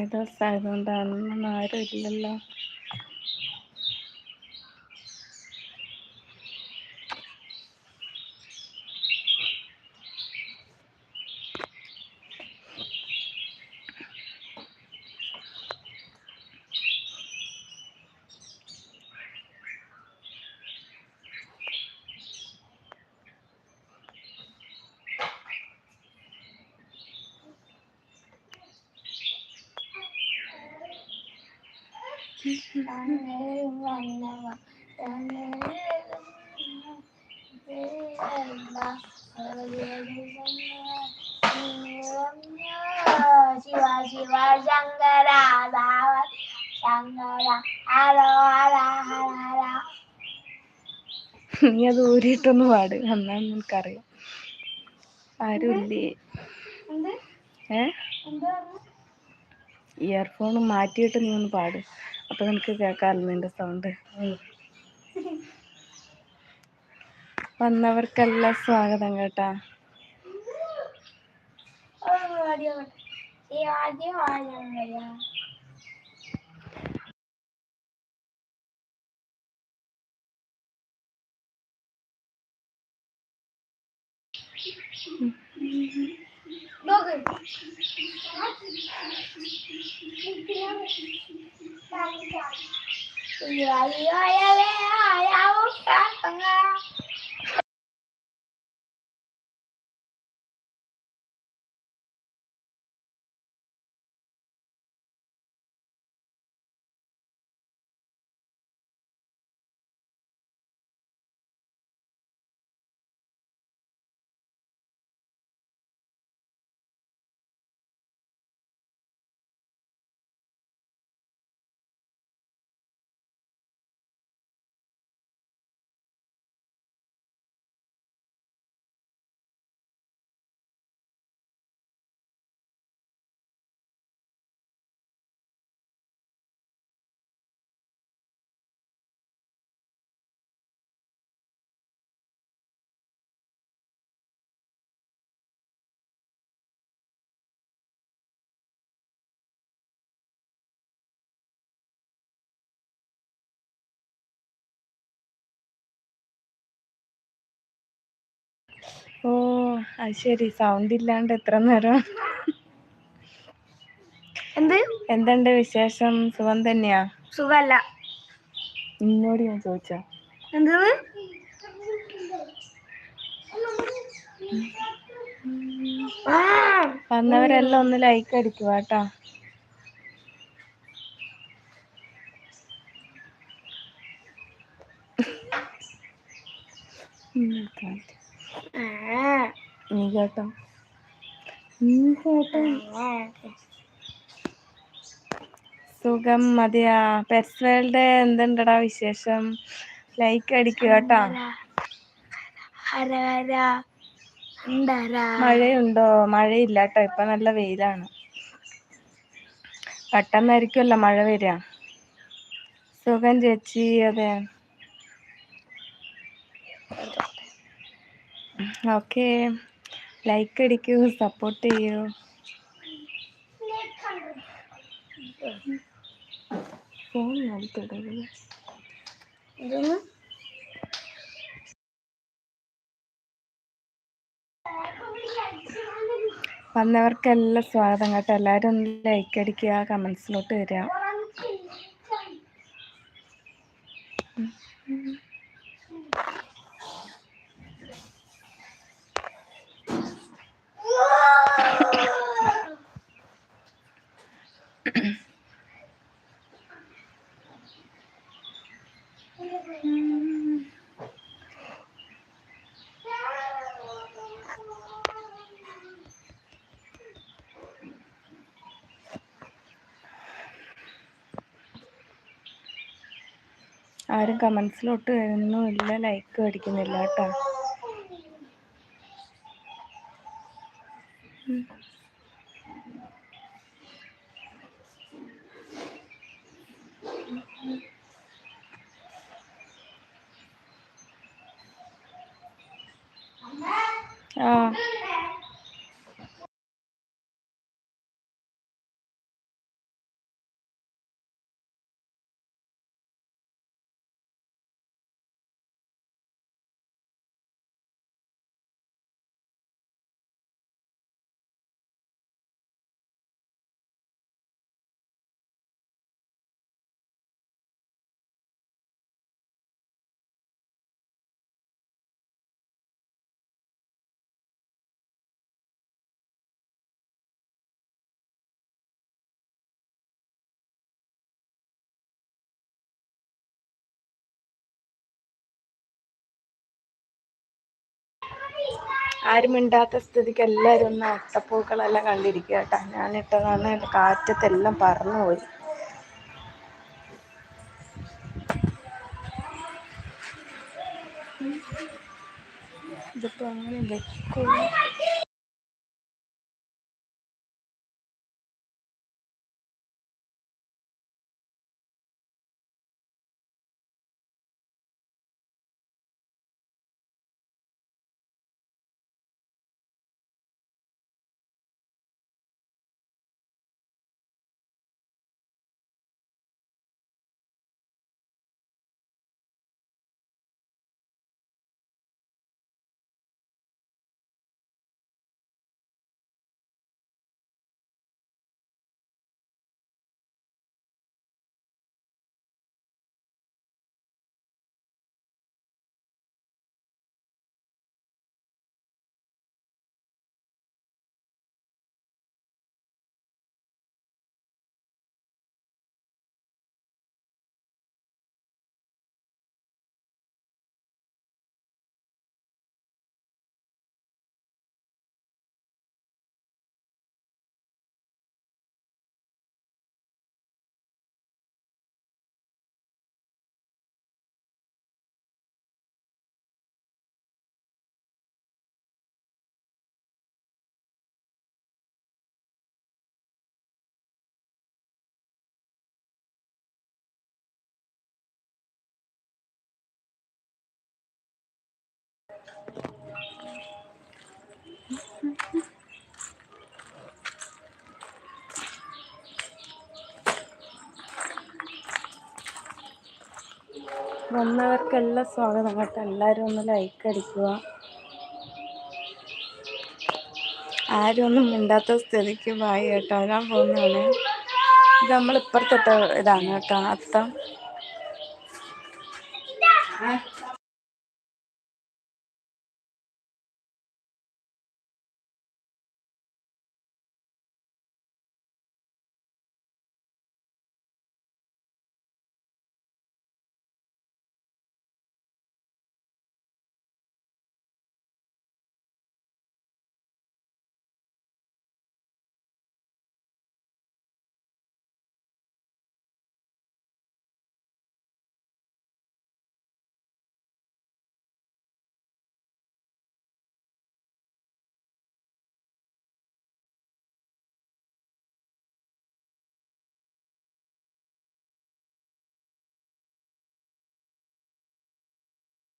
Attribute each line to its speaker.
Speaker 1: കൊറേ ദിവസം ആയതുകൊണ്ടാണൊന്നും ആരും ഇല്ലല്ലോ.
Speaker 2: ശിവ ശിവ ശങ്കര ഭാവ ശങ്കര ഹര ഹര ഹര ഹര
Speaker 1: നീ അത് ഊരിയിട്ടൊന്ന് പാട് എന്നാ നിനക്കറിയാം. ആരുമില്ലേ ഏ? ഇയർഫോൺ മാറ്റിയിട്ട് നീ ഒന്ന് പാട്. അപ്പൊ നിനക്ക് കേൾക്കാമല്ലോ നിന്റെ സൗണ്ട് വന്നവർക്കെല്ലാം സ്വാഗതം കേട്ടാ.
Speaker 2: ശിവാജി ശങ്കര നോക്ക് ശിവാജി ശങ്കര
Speaker 1: ഓ അത് ശരി. സൗണ്ട് ഇല്ലാണ്ട് എത്ര നേരം?
Speaker 2: എന്ത്?
Speaker 1: എന്തുണ്ട് വിശേഷം? സുഖം തന്നെയാ?
Speaker 2: സുഖല്ല.
Speaker 1: നിന്നോട് ഞാൻ ചോദിച്ചാ
Speaker 2: എന്തത്
Speaker 1: വന്നവരെല്ലാം ഒന്ന് ലൈക്ക് അടിക്കുക കേട്ടോ. നീ കേട്ടോ. നീ കേട്ടോ. സുഖം മതിയാ. പെറ്റ്സ് വേൾഡ് എന്തുണ്ടടാ വിശേഷം? ലൈക്ക് അടിക്കുക കേട്ടോ. മഴയുണ്ടോ? മഴയില്ല കേട്ടോ. ഇപ്പൊ നല്ല വെയിലാണ്. പെട്ടെന്നായിരിക്കുമല്ലോ മഴ വരിക. സുഖം ചേച്ചി. അതെ. ഓക്കെ. ലൈക്ക് അടിക്കൂ സപ്പോർട്ട് ചെയ്യൂ. ഫോൺ വന്നവർക്കെല്ലാം സ്വാഗതം കേട്ടോ. എല്ലാവരും ഒന്ന് ലൈക്ക് അടിക്കുക കമൻസിലോട്ട് വരിക. ആരും കമൻസിലോട്ട് വരുന്നുമില്ല ലൈക്ക് അടിക്കുന്നില്ല കേട്ടോ 啊。ആരും ഇണ്ടാത്ത സ്ഥിതിക്ക് എല്ലാവരും ഒന്ന് അട്ടപ്പൂക്കളെല്ലാം കണ്ടിരിക്കുക കേട്ടോ. ഞാനിട്ടതാണ് കാറ്റത്തെല്ലാം പറന്നുപോയി ഇതിപ്പോൾ അങ്ങനെ വെക്കും വന്നവർക്കെല്ലാം സ്വാഗതം കേട്ടോ. എല്ലാവരും ഒന്ന് ലൈക്ക് അടിക്കുക. ആരും ഒന്നും മിണ്ടാത്ത സ്ഥിതിക്ക് ബായി കേട്ടോ. ഞാൻ പോകുന്നതാണ്. ഇത് നമ്മൾ ഇപ്പുറത്തിട്ട ഇതാണ് കേട്ടോ. അത്തം.